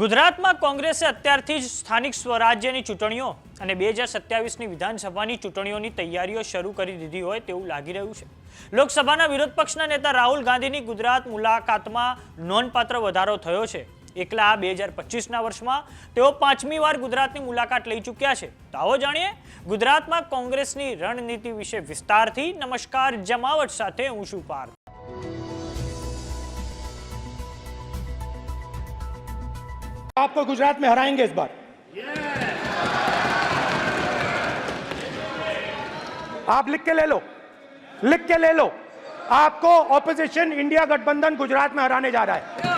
ગુજરાતમાં કોંગ્રેસે અત્યારથી જ સ્થાનિક સ્વરાજ્યની ચૂંટણીઓ અને બે હજાર સત્યાવીસની વિધાનસભાની ચૂંટણીઓની તૈયારીઓ શરૂ કરી દીધી હોય તેવું લાગી રહ્યું છે. લોકસભાના વિરોધ પક્ષના નેતા રાહુલ ગાંધીની ગુજરાત મુલાકાતમાં નોંધપાત્ર વધારો થયો છે. એકલા બે હજાર પચીસના વર્ષમાં તેઓ પાંચમી વાર ગુજરાતની મુલાકાત લઈ ચૂક્યા છે. તો આવો જાણીએ, ગુજરાતમાં કોંગ્રેસની રણનીતિ વિશે વિસ્તારથી નમસ્કાર, જમાવટ સાથે હું છું પાર્થ. आपको गुजरात में हराएंगे इस बार आप लिख के ले लो लिख के ले लो आपको ऑपोजिशन इंडिया गठबंधन गुजरात में हराने जा रहा है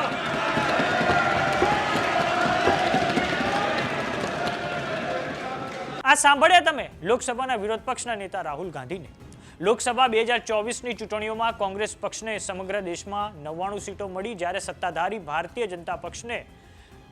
આ સાંભળ્યા તમે લોકસભાના વિરોધ પક્ષના નેતા રાહુલ ગાંધીને લોકસભા બે હજાર ચોવીસની ચૂંટણીઓમાં કોંગ્રેસ પક્ષને સમગ્ર દેશમાં નવ્વાણું સીટો મળી જ્યારે સત્તાધારી ભારતીય જનતા પક્ષને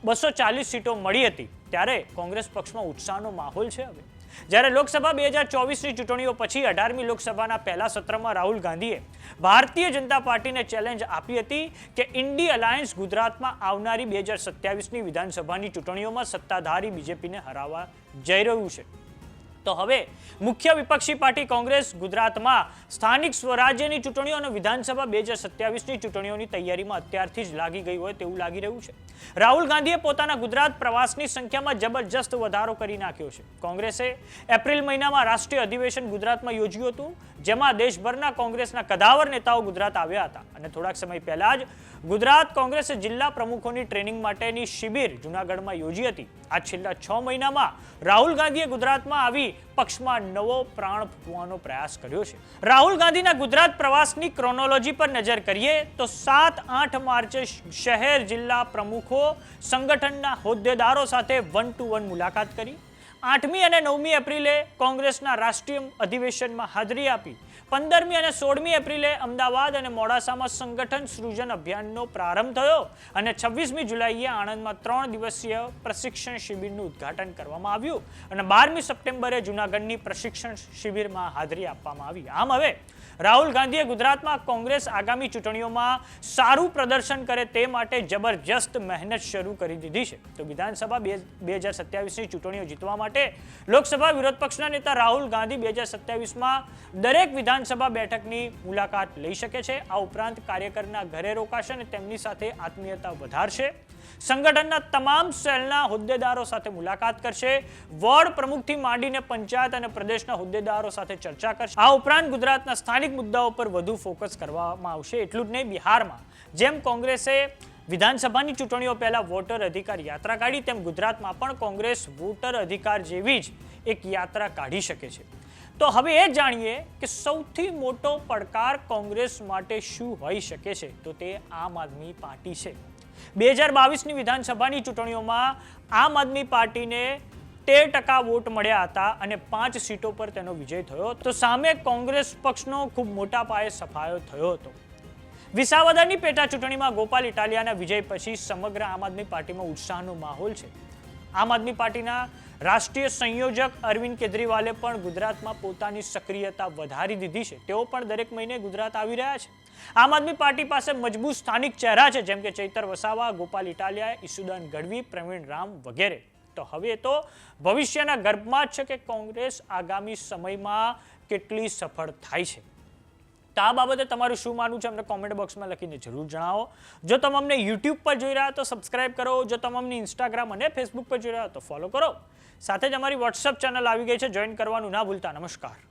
બસો ચાલીસ સીટો મળી હતી ત્યારે કોંગ્રેસ પક્ષમાં ઉત્સાહનો માહોલ છે હવે. જ્યારે લોકસભા બે હજાર ચોવીસની ચૂંટણીઓ પછી અઢારમી લોકસભાના પહેલા સત્રમાં રાહુલ ગાંધીએ ભારતીય જનતા પાર્ટીને ચેલેન્જ આપી હતી કે ઇન્ડી અલાયન્સ ગુજરાતમાં આવનારી બે હજાર સત્યાવીસની વિધાનસભાની ચૂંટણીઓમાં સત્તાધારી બીજેપીને હરાવવા જઈ રહ્યું છે. તો હવે મુખ્ય વિપક્ષી પાર્ટી કોંગ્રેસ ગુજરાતમાં સ્થાનિક સ્વરાજ્યની ચૂંટણીઓ અને વિધાનસભા બે હજાર સત્યાવીસની ચૂંટણીઓની તૈયારીમાં અત્યારથી જ લાગી ગઈ હોય તેવું લાગી રહ્યું છે. રાહુલ ગાંધીએ પોતાના ગુજરાત પ્રવાસની સંખ્યામાં જબરજસ્ત વધારો કરી નાખ્યો છે. કોંગ્રેસે એપ્રિલ મહિનામાં રાષ્ટ્રીય અધિવેશન ગુજરાતમાં યોજ્યું હતું, જેમાં દેશભરના કોંગ્રેસના કદાવર નેતાઓ ગુજરાત આવ્યા હતા. અને થોડાક સમય પહેલા જ ગુજરાત કોંગ્રેસે જિલ્લા પ્રમુખોની ટ્રેનિંગ માટેની શિબિર જૂનાગઢમાં યોજી હતી. આ છેલ્લા છ મહિનામાં રાહુલ ગાંધીએ ગુજરાતમાં આવી પક્ષમાં નવો પ્રાણ ફૂંકવાનો પ્રયાસ કર્યો છે. રાહુલ ગાંધીના ગુજરાત પ્રવાસની ક્રોનોલોજી પર નજર કરીએ તો સાત આઠ માર્ચે શહેર જિલ્લા પ્રમુખો સંગઠનના હોદ્દેદારો સાથે વન ટુ વન મુલાકાત કરી. આઠમી અને નવમી એપ્રિલે કોંગ્રેસના રાષ્ટ્રીય અધિવેશનમાં હાજરી આપી. પંદરમી અને સોળમી એપ્રિલે અમદાવાદ અને મોડાસામાં સંગઠન સૃજન અભિયાનનો પ્રારંભ થયો અને છવ્વીસમી જુલાઈએ આણંદમાં ત્રણ દિવસીય પ્રશિક્ષણ શિબિરનું ઉદ્ઘાટન કરવામાં આવ્યું. અને બારમી સપ્ટેમ્બરે જૂનાગઢની પ્રશિક્ષણ શિબિરમાં હાજરી આપવામાં આવી. આમ હવે રાહુલ ગાંધીએ ગુજરાતમાં કોંગ્રેસ આગામી ચૂંટણીઓમાં સારું પ્રદર્શન કરે તે માટે જબરજસ્ત મહેનત શરૂ કરી દીધી છે. તો વિધાનસભા બે હજાર સત્યાવીસની ચૂંટણીઓ જીતવા માટે લોકસભા વિરોધ પક્ષના નેતા રાહુલ ગાંધી બે હજાર સત્યાવીસમાં દરેક વિધાનસભા બેઠકની મુલાકાત લઈ શકે છે. આ ઉપરાંત કાર્યકરના ઘરે રોકાશે અને તેમની સાથે આત્મીયતા વધારશે. સંગઠનના તમામ સેલના હોદ્દેદારો સાથે મુલાકાત કરશે. વોર્ડ પ્રમુખથી માંડીને પંચાયત અને પ્રદેશના હોદ્દેદારો સાથે ચર્ચા કરશે. આ ઉપરાંત ગુજરાતના સ્થાનિક મુદ્દાઓ પર વધુ ફોકસ કરવામાં આવશે એટલું જ નહીં, બિહારમાં. જેમ કોંગ્રેસે વિધાનસભાની ચૂંટણીઓ પહેલાં વોટર અધિકાર યાત્રા કાઢી, તેમ ગુજરાતમાં પણ કોંગ્રેસ વોટર અધિકાર જેવી જ એક યાત્રા કાઢી શકે છે. તો હવે એ જાણીએ કે સૌથી મોટો પડકાર કોંગ્રેસ માટે શું હોઈ શકે છે? તો તે આમ આદમી પાર્ટી છે. બે હજાર બાવીસની વિધાનસભાની ચૂંટણીઓમાં આમ આદમી પાર્ટીને તેર ટકા વોટ મળ્યા હતા અને પાંચ સીટો પર તેનો વિજય થયો, તો સામે કોંગ્રેસ પક્ષનો ખૂબ મોટા પાયે સફાયો થયો હતો. વિસાવદરની પેટા ચૂંટણીમાં ગોપાલ ઇટાલિયાના વિજય પછી સમગ્ર આમ આદમી પાર્ટીમાં ઉત્સાહનો માહોલ છે. આમ આદમી પાર્ટીના રાષ્ટ્રીય સંયોજક અરવિંદ કેજરીવાલે પણ ગુજરાતમાં પોતાની સક્રિયતા વધારી દીધી છે. તેઓ પણ દરેક મહિને ગુજરાત આવી રહ્યા છે. આમ આદમી પાર્ટી પાસે મજબૂત સ્થાનિક ચહેરા છે, જેમ કે ચૈતર વસાવા, ગોપાલ ઇટાલિયા ઈસુદાન ગઢવી, પ્રવીણ રામ વગેરે. તો હવે તો ભવિષ્યના ગર્ભમાં જ છે કે કોંગ્રેસ આગામી સમયમાં કેટલી સફળ થાય છે? તો આ બાબતે તમારું શું માનવું છે? અમને કોમેન્ટ બોક્સમાં લખીને જરૂર જણાવો. જો તમે અમને યુટ્યુબ પર જોઈ રહ્યા તો સબસ્ક્રાઇબ કરો. જો તમે અમને ઇન્સ્ટાગ્રામ અને ફેસબુક પર જોઈ રહ્યા તો ફોલો કરો. સાથે જ અમારી વોટ્સઅપ ચેનલ આવી ગઈ છે. જોઈન કરવાનું ના ભૂલતા. નમસ્કાર.